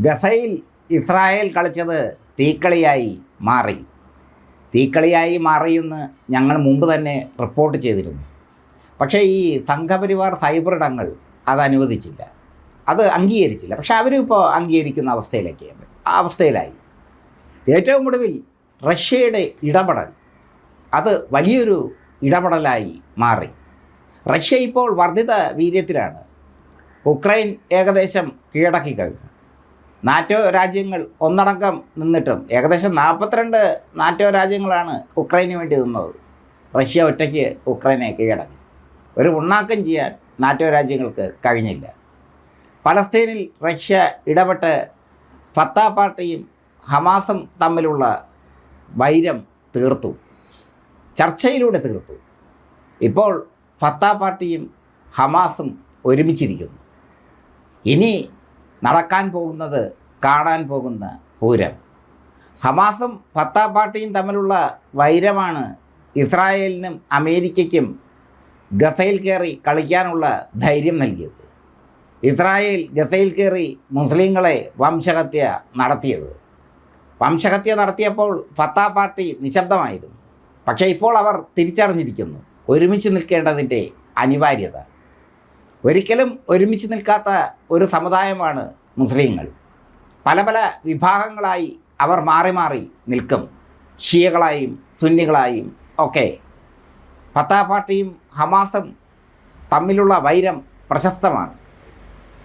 ഗസയിൽ ഇസ്രായേൽ കളിച്ചത് തീക്കളിയായി മാറി. തീക്കളിയായി മാറിയെന്ന് ഞങ്ങൾ മുമ്പ് തന്നെ റിപ്പോർട്ട് ചെയ്തിരുന്നു. പക്ഷേ ഈ സംഘപരിവാർ സൈബർ ഇടങ്ങൾ അത് അനുവദിച്ചില്ല. അത് അംഗീകരിച്ചില്ല. പക്ഷേ അവരും ഇപ്പോൾ അംഗീകരിക്കുന്ന ആ അവസ്ഥയിലായി. ഏറ്റവും ഒടുവിൽ റഷ്യയുടെ ഇടപെടൽ അത് വലിയൊരു ഇടപെടലായി മാറി. റഷ്യ ഇപ്പോൾ വർദ്ധിത വീര്യത്തിലാണ്. ഉക്രൈൻ ഏകദേശം കീഴടക്കി കഴിഞ്ഞു. നാറ്റോ രാജ്യങ്ങൾ ഒന്നടങ്കം നിന്നിട്ടും ഏകദേശം നാൽപ്പത്തിരണ്ട് നാറ്റോ രാജ്യങ്ങളാണ് ഉക്രൈന് വേണ്ടി നിന്നത്. റഷ്യ ഒറ്റയ്ക്ക് ഉക്രൈനെ കീഴടക്കി. ഒരു ഉണ്ണാക്കം ചെയ്യാൻ നാറ്റോ രാജ്യങ്ങൾക്ക് കഴിഞ്ഞില്ല. പലസ്തീനിൽ റഷ്യ ഇടപെട്ട് ഫത്ത പാർട്ടിയും ഹമാസും തമ്മിലുള്ള വൈരം തീർത്തു. ചർച്ചയിലൂടെ തീർത്തു. ഇപ്പോൾ ഫത്താ പാർട്ടിയും ഹമാസും ഒരുമിച്ചിരിക്കുന്നു. ഇനി നടക്കാൻ പോകുന്നത് കാണാൻ പോകുന്ന പൂരം. ഹമാസും ഫത്താ പാർട്ടിയും തമ്മിലുള്ള വൈരമാണ് ഇസ്രായേലിനും അമേരിക്കയ്ക്കും ഗസയിൽ കയറി കളിക്കാനുള്ള ധൈര്യം നൽകിയത്. ഇസ്രായേൽ ഗസയിൽ കയറി മുസ്ലിങ്ങളെ വംശഹത്യ നടത്തിയത്. വംശഹത്യ നടത്തിയപ്പോൾ ഫത്താ പാർട്ടി നിശബ്ദമായിരുന്നു. പക്ഷേ ഇപ്പോൾ അവർ തിരിച്ചറിഞ്ഞിരിക്കുന്നു. ഒരുമിച്ച് നിൽക്കേണ്ടതിന്റെ അനിവാര്യത. ഒരിക്കലും ഒരുമിച്ച് നിൽക്കാത്ത ഒരു സമുദായമാണ് മുസ്ലിങ്ങൾ. പല പല വിഭാഗങ്ങളായി അവർ മാറി മാറി നിൽക്കും. ഷിയകളായും സുന്നികളായും ഒക്കെ. ഫത്താ പാർട്ടിയും ഹമാസും തമ്മിലുള്ള വൈരം പ്രശസ്തമാണ്.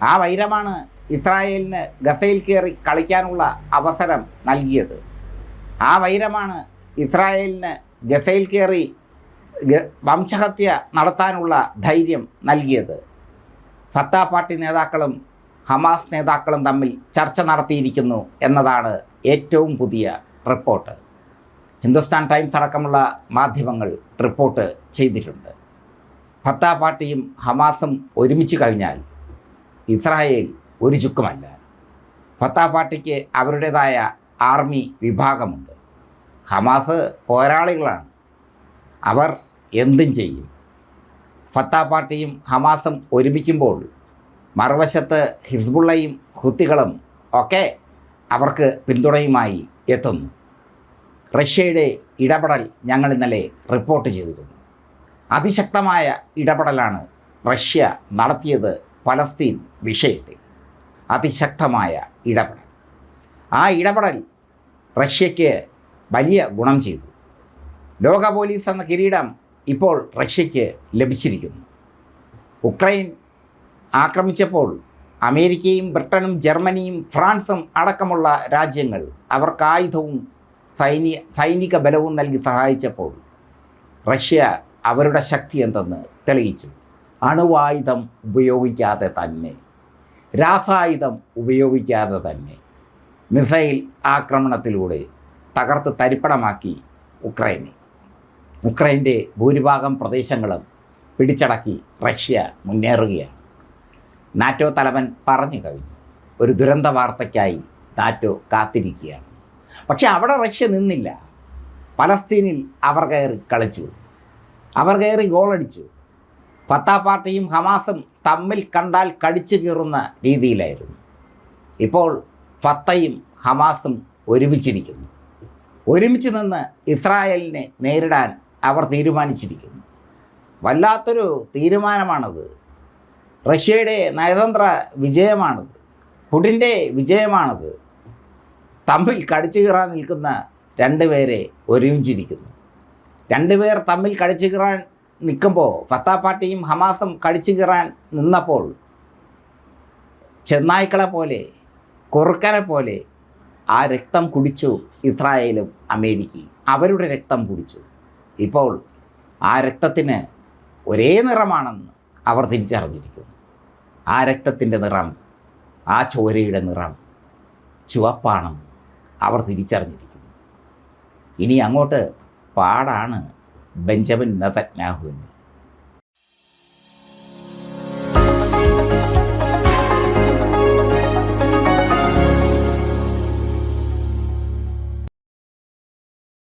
ആ വൈരമാണ് ഇസ്രായേലിന് ഗസയിൽ കയറി കളിക്കാനുള്ള അവസരം നൽകിയത്. ആ വൈരമാണ് ഇസ്രായേലിന് ഗസയിൽ കയറി വംശഹത്യ നടത്താനുള്ള ധൈര്യം നൽകിയത്. ഫത്താ പാർട്ടി നേതാക്കളും ഹമാസ് നേതാക്കളും തമ്മിൽ ചർച്ച നടത്തിയിരിക്കുന്നു എന്നതാണ് ഏറ്റവും പുതിയ റിപ്പോർട്ട്. ഹിന്ദുസ്ഥാൻ ടൈംസ് അടക്കമുള്ള മാധ്യമങ്ങൾ റിപ്പോർട്ട് ചെയ്തിട്ടുണ്ട്. ഫത്താ പാർട്ടിയും ഹമാസും ഒരുമിച്ച് കഴിഞ്ഞാൽ ഇസ്രായേൽ ഒരു ചുക്കുമല്ല. ഫത്താ പാർട്ടിക്ക് അവരുടേതായ ആർമി വിഭാഗമുണ്ട്. ഹമാസ് പോരാളികളാണ്. അവർ എന്തും ചെയ്യും. ഫത്താ പാർട്ടിയും ഹമാസും ഒരുമിക്കുമ്പോൾ മറുവശത്ത് ഹിസ്ബുള്ളയും ഹുത്തികളും ഒക്കെ അവർക്ക് പിന്തുണയുമായി എത്തുന്നു. റഷ്യയുടെ ഇടപെടൽ ഞങ്ങൾ ഇന്നലെ റിപ്പോർട്ട് ചെയ്തിരുന്നു. അതിശക്തമായ ഇടപെടലാണ് റഷ്യ നടത്തിയത് പലസ്തീൻ വിഷയത്തിൽ. അതിശക്തമായ ഇടപെടൽ. ആ ഇടപെടൽ റഷ്യയ്ക്ക് വലിയ ഗുണം ചെയ്തു. ലോക പോലീസ് എന്ന കിരീടം ഇപ്പോൾ റഷ്യയ്ക്ക് ലഭിച്ചിരിക്കുന്നു. ഉക്രൈൻ ആക്രമിച്ചപ്പോൾ അമേരിക്കയും ബ്രിട്ടനും ജർമ്മനിയും ഫ്രാൻസും അടക്കമുള്ള രാജ്യങ്ങൾ അവർക്ക് ആയുധവും സൈനിക സൈനിക ബലവും നൽകി സഹായിച്ചപ്പോൾ റഷ്യ അവരുടെ ശക്തി എന്തെന്ന് തെളിയിച്ചു. അണുവായുധം ഉപയോഗിക്കാതെ തന്നെ രാസായുധം ഉപയോഗിക്കാതെ തന്നെ മിസൈൽ ആക്രമണത്തിലൂടെ തകർത്ത് തരിപ്പണമാക്കി ഉക്രൈനെ. ഉക്രൈന്റെ ഭൂരിഭാഗം പ്രദേശങ്ങളും പിടിച്ചടക്കി റഷ്യ മുന്നേറുകയാണ്. നാറ്റോ തലവൻ പറഞ്ഞു കഴിഞ്ഞു. ഒരു ദുരന്ത വാർത്തയ്ക്കായി നാറ്റോ കാത്തിരിക്കുകയാണ്. പക്ഷേ അവിടെ റഷ്യ നിന്നില്ല. പലസ്തീനിൽ അവർ കയറി കളിച്ചു. അവർ കയറി ഗോളടിച്ചു. ഫത്താ പാർട്ടിയും ഹമാസും തമ്മിൽ കണ്ടാൽ കടിച്ചു കീറുന്ന രീതിയിലായിരുന്നു. ഇപ്പോൾ ഫത്തയും ഹമാസും ഒരുമിച്ചിരിക്കുന്നു. ഒരുമിച്ച് നിന്ന് ഇസ്രായേലിനെ നേരിടാൻ അവർ തീരുമാനിച്ചിരിക്കുന്നു. വല്ലാത്തൊരു തീരുമാനമാണത്. റഷ്യയുടെ നയതന്ത്ര വിജയമാണത്. പുടിന്റെ വിജയമാണത്. തമ്മിൽ കടിച്ചു കീറാൻ നിൽക്കുന്ന രണ്ടുപേരെ ഒരുമിച്ചിരിക്കുന്നു. രണ്ടുപേർ തമ്മിൽ കടിച്ചു കീറാൻ നിൽക്കുമ്പോൾ ഫത്താ പാർട്ടിയും ഹമാസും കടിച്ചു കീറാൻ നിന്നപ്പോൾ ചെന്നായ്ക്കളെ പോലെ കുറുക്കനെ പോലെ ആ രക്തം കുടിച്ചു ഇസ്രായേലും അമേരിക്കയും. അവരുടെ രക്തം കുടിച്ചു. ഇപ്പോൾ ആ രക്തത്തിന് ഒരേ നിറമാണെന്ന് അവർ തിരിച്ചറിഞ്ഞിരിക്കുന്നു. ആ രക്തത്തിന്റെ നിറം ആ ചോരയുടെ നിറം ചുവപ്പാണെന്ന് അവർ തിരിച്ചറിഞ്ഞിരിക്കുന്നു. ഇനി അങ്ങോട്ട് പാടാണ് ബെഞ്ചമിൻ നെതന്യാഹുവിന്